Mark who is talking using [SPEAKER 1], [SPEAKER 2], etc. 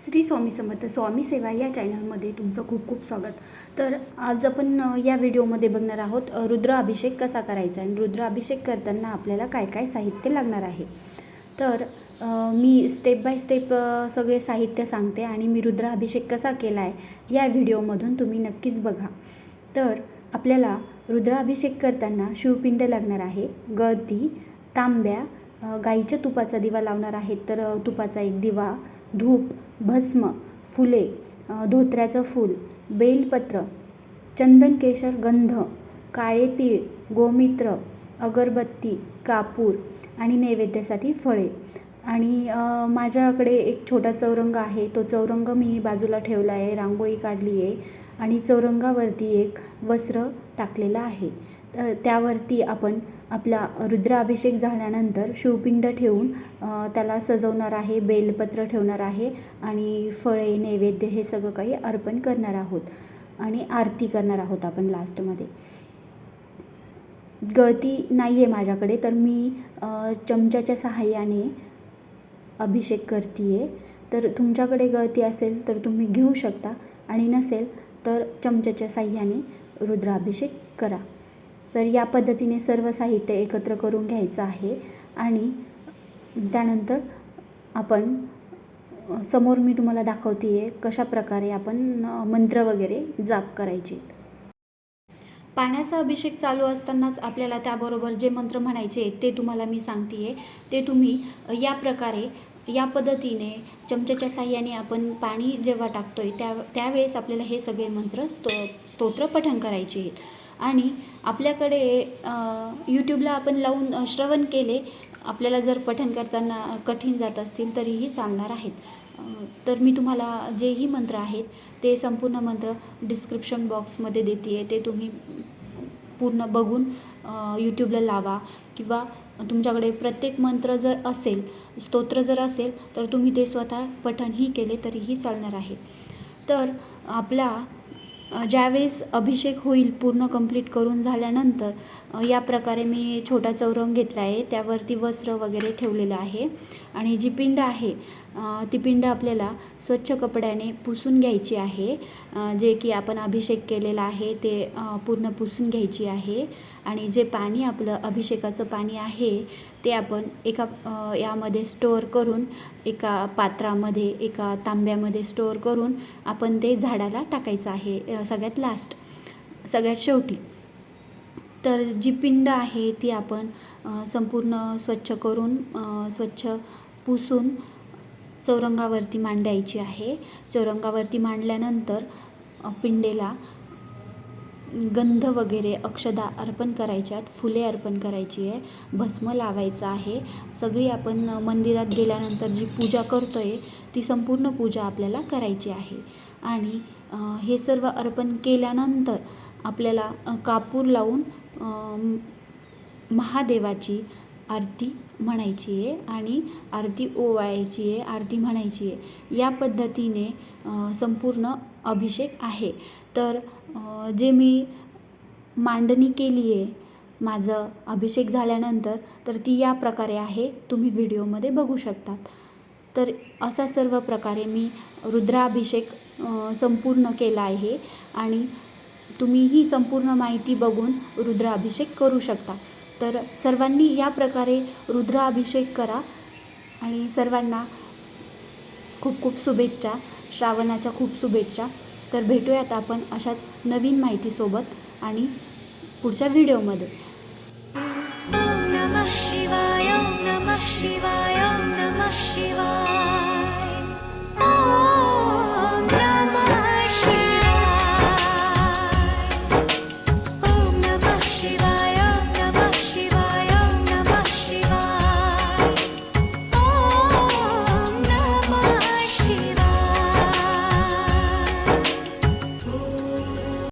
[SPEAKER 1] श्री स्वामी समर्थ स्वामी सेवा या चॅनलमध्ये तुमचं खूप खूप स्वागत. तर आज आपण या व्हिडिओमध्ये बघणार आहोत रुद्राभिषेक रुद्र अभिषेक कसा करायचा आणि रुद्र अभिषेक करताना आपल्याला काय काय साहित्य लागणार आहे. तर मी स्टेप बाय स्टेप सगळे साहित्य सांगते आणि मी रुद्र अभिषेक कसा केला आहे या व्हिडिओमधून तुम्ही नक्कीच बघा. तर आपल्याला रुद्राभिषेक करताना शिवपिंड लागणार आहे गळती तांब्या गाईच्या तुपाचा दिवा लावणार आहेत. तर तुपाचा एक दिवा धूप भस्म फुले धोत्र्याचं फूल बेलपत्र चंदनकेशर गंध काळे तीळ गोमित्र अगरबत्ती कापूर आणि नैवेद्यासाठी फळे. आणि माझ्याकडे एक छोटा चौरंग आहे. तो चौरंग मी बाजूला ठेवला आहे रांगोळी काढली आहे आणि चौरंगावरती एक वस्त्र टाकलेलं आहे. तर त्यावरती आपण आपला रुद्राभिषेक झाल्यानंतर शिवपिंड ठेवून त्याला सजवणार आहे बेलपत्र ठेवणार आहे आणि फळे नैवेद्य हे सगळं काही अर्पण करणार आहोत आणि आरती करणार आहोत आपण लास्टमध्ये. गळती नाही आहे माझ्याकडे तर मी चमच्याच्या सहाय्याने अभिषेक करते आहे तर तुमच्याकडे गळती असेल तर तुम्ही घेऊ शकता आणि नसेल तर चमच्याच्या साह्याने रुद्राभिषेक करा. तर या पद्धतीने सर्व साहित्य एकत्र करून घ्यायचं आहे. आणि त्यानंतर आपण समोर मी तुम्हाला दाखवते आहे कशा प्रकारे आपण मंत्र वगैरे जाप करायचे. पाण्याचा अभिषेक चालू असतानाच आपल्याला त्याबरोबर जे मंत्र म्हणायचे ते तुम्हाला मी सांगते आहे ते तुम्ही या प्रकारे या पद्धतीने चमच्याच्या साह्याने आपण पाणी जेव्हा टाकतोय त्या त्यावेळेस आपल्याला हे सगळे मंत्र स्तो स्तोत्र पठण करायचे आहेत. आणि आपल्याकडे यूट्यूबला आपण लावून श्रवण केले आपल्याला जर पठण करताना कठीण जात असतील तरीही चालणार आहेत. तर मी तुम्हाला जेही मंत्र आहेत ते संपूर्ण मंत्र डिस्क्रिप्शन बॉक्समध्ये देते आहे ते तुम्ही पूर्ण बघून यूट्यूबला लावा किंवा तुमच्याकडे प्रत्येक मंत्र जर असेल स्तोत्र जर असेल तर तुम्ही ते स्वतः पठणही केले तरीही चालणार आहे. तर आपला ज्यावेळेस अभिषेक होईल पूर्ण कंप्लीट करून झाल्यानंतर या प्रकारे मी छोटा चौरंग घेतला आहे. त्यावरती वस्त्र वगैरे ठेवलेलं आहे. आणि जी पिंड आहे ती पिंड आपल्याला स्वच्छ कपड्याने पुसून घ्यायची आहे. जे की आपण अभिषेक केलेला आहे ते पूर्ण पुसून घ्यायची आहे. आणि जे पाणी आपलं अभिषेकाचं पाणी आहे ते आपण एका यामध्ये स्टोअर करून एका पात्रामध्ये एका तांब्यामध्ये स्टोअर करून आपण ते झाडाला टाकायचं आहे. सगळ्यात लास्ट सगळ्यात शेवटी. तर जी पिंड आहे ती आपण संपूर्ण स्वच्छ करून स्वच्छ पुसून चौरंगावरती मांडायची आहे. चौरंगावरती मांडल्यानंतर पिंडेला गंध वगैरे अक्षदा अर्पण करायच्यात फुले अर्पण करायची आहे भस्म लावायचं आहे. सगळी आपण मंदिरात गेल्यानंतर जी पूजा करतो आहे ती संपूर्ण पूजा आपल्याला करायची आहे. आणि हे सर्व अर्पण केल्यानंतर आपल्याला कापूर लावून महादेवाची आरती म्हणायची आहे आणि आरती ओवाळायची आहे आरती म्हणायची आहे. या पद्धतीने संपूर्ण अभिषेक आहे. तर जे मी मांडणी केली आहे माझं अभिषेक झाल्यानंतर तर ती या प्रकारे आहे तुम्ही व्हिडिओमध्ये बघू शकतात. तर असा सर्व प्रकारे मी रुद्राभिषेक संपूर्ण केला आहे आणि तुम्ही ही संपूर्ण माहिती बघून रुद्राभिषेक करू शकता. तर सर्वांनी या प्रकारे रुद्राभिषेक करा आणि सर्वांना खूप खूप शुभेच्छा श्रावणाच्या खूप शुभेच्छा. तर भेटूयात आपण अशाच नवीन माहितीसोबत आणि पुढच्या व्हिडिओमध्ये.